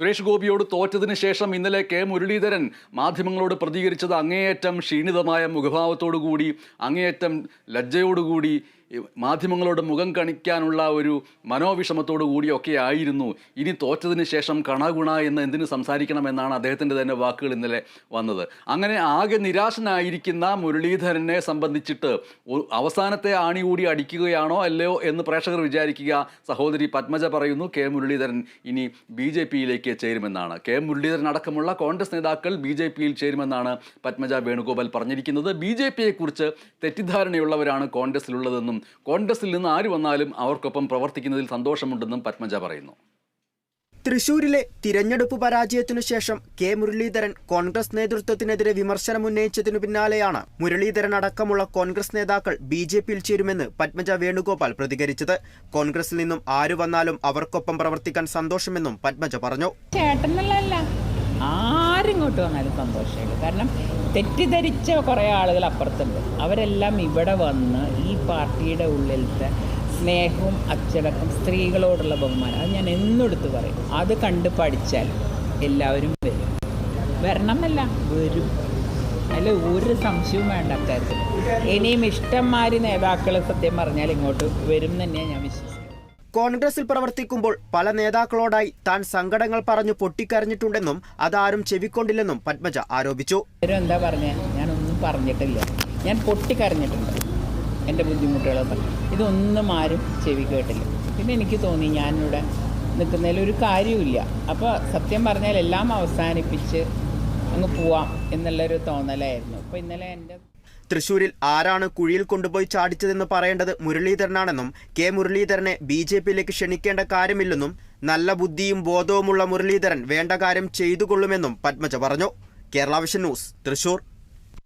സുരേഷ് ഗോപിയോട് തോറ്റതിന് ശേഷം ഇന്നലെ കെ മുരളീധരൻ മാധ്യമങ്ങളോട് പ്രതികരിച്ചത് അങ്ങേയറ്റം ക്ഷീണിതമായ മുഖഭാവത്തോടുകൂടി അങ്ങേയറ്റം ലജ്ജയോടുകൂടി മാധ്യമങ്ങളോട് മുഖം കണിക്കാനുള്ള ഒരു മനോവിഷമത്തോടു കൂടിയൊക്കെ ആയിരുന്നു. ഇനി തോറ്റതിന് ശേഷം കണഗുണ എന്ന് എന്തിനു സംസാരിക്കണമെന്നാണ് അദ്ദേഹത്തിന്റെ തന്നെ വാക്കുകൾ ഇന്നലെ വന്നത്. അങ്ങനെ ആകെ നിരാശനായിരിക്കുന്ന മുരളീധരനെ സംബന്ധിച്ചിട്ട് അവസാനത്തെ ആണി കൂടി അടിക്കുകയാണോ അല്ലയോ എന്ന് പ്രേക്ഷകർ വിചാരിക്കുക. സഹോദരി പത്മജ പറയുന്നു കെ മുരളീധരൻ ഇനി ബി ജെ പിയിലേക്ക് ചേരുമെന്നാണ്. കെ മുരളീധരൻ അടക്കമുള്ള കോൺഗ്രസ് നേതാക്കൾ ബി ജെ പിയിൽ ചേരുമെന്നാണ് പത്മജ വേണുഗോപാൽ പറഞ്ഞിരിക്കുന്നത്. ബി ജെ പിയെക്കുറിച്ച് തെറ്റിദ്ധാരണയുള്ളവരാണ് കോൺഗ്രസിലുള്ളതെന്നും കോൺഗ്രസിൽ നിന്ന് ആര് വന്നാലും അവർക്കൊപ്പം പ്രവർത്തിക്കുന്നതിൽ സന്തോഷമുണ്ടെന്നും പത്മജ പറയുന്നു. തൃശൂരിലെ തിരഞ്ഞെടുപ്പ് പരാജയത്തിനു ശേഷം കെ മുരളീധരൻ കോൺഗ്രസ് നേതൃത്വത്തിനെതിരെ വിമർശനം ഉന്നയിച്ചതിനു പിന്നാലെയാണ് മുരളീധരൻ അടക്കമുള്ള കോൺഗ്രസ് നേതാക്കൾ ബി ജെ പിയിൽ ചേരുമെന്ന് പത്മജ വേണുഗോപാൽ പ്രതികരിച്ചത്. കോൺഗ്രസിൽ നിന്നും ആര് വന്നാലും അവർക്കൊപ്പം പ്രവർത്തിക്കാൻ സന്തോഷമെന്നും പത്മജ പറഞ്ഞു. ചേട്ടനല്ല ആരിങ്ങോട്ട് വന്നാലും സന്തോഷമുള്ളൂ കാരണം തെറ്റിദ്ധരിച്ച കുറേ ആളുകൾ അപ്പുറത്തുണ്ട്. അവരെല്ലാം ഇവിടെ വന്ന് ഈ പാർട്ടിയുടെ ഉള്ളിലത്തെ സ്നേഹവും അച്ചടക്കം സ്ത്രീകളോടുള്ള ബഹുമാനം അത് ഞാൻ എന്നെടുത്ത് പറയും. അത് കണ്ട് പഠിച്ചാൽ എല്ലാവരും വരും. വരണം എന്നല്ല വരും. അതിൽ ഒരു സംശയവും വേണ്ട അക്കാര്യത്തിൽ ഇനിയും ഇഷ്ടംമാരി നേതാക്കൾ സത്യം പറഞ്ഞാൽ ഇങ്ങോട്ട് വരും തന്നെയാണ് ഞാൻ വിശ്വസിക്കുന്നത്. കോൺഗ്രസിൽ പ്രവർത്തിക്കുമ്പോൾ പല നേതാക്കളോടായി താൻ സങ്കടങ്ങൾ പറഞ്ഞു പൊട്ടിക്കരഞ്ഞിട്ടുണ്ടെന്നും അതാരും ചെവിക്കൊണ്ടില്ലെന്നും പത്മജ ആരോപിച്ചു. എന്താ പറഞ്ഞ? ഞാനൊന്നും പറഞ്ഞിട്ടില്ല. ഞാൻ പൊട്ടിക്കരഞ്ഞിട്ടുണ്ട് എന്റെ ബുദ്ധിമുട്ടുകളൊക്കെ ഇതൊന്നും ആരും ചെവി കേട്ടില്ല. പിന്നെ എനിക്ക് തോന്നി ഞാനിവിടെ നിൽക്കുന്നതിൽ ഒരു കാര്യമില്ല അപ്പോൾ സത്യം പറഞ്ഞാൽ എല്ലാം അവസാനിപ്പിച്ച് അങ്ങ് പോവാം എന്നുള്ളൊരു തോന്നലായിരുന്നു. അപ്പോൾ ഇന്നലെ എന്റെ തൃശൂരിൽ ആരാണ് കുഴിയിൽ കൊണ്ടുപോയി ചാടിച്ചതെന്ന് പറയേണ്ടത് മുരളീധരനാണെന്നും കെ മുരളീധരനെ ബി ജെ പിയിലേക്ക് ക്ഷണിക്കേണ്ട കാര്യമില്ലെന്നും നല്ല ബുദ്ധിയും ബോധവുമുള്ള മുരളീധരൻ വേണ്ട കാര്യം ചെയ്തുകൊള്ളുമെന്നും പത്മജ പറഞ്ഞു. Kerala vision news Thrissur.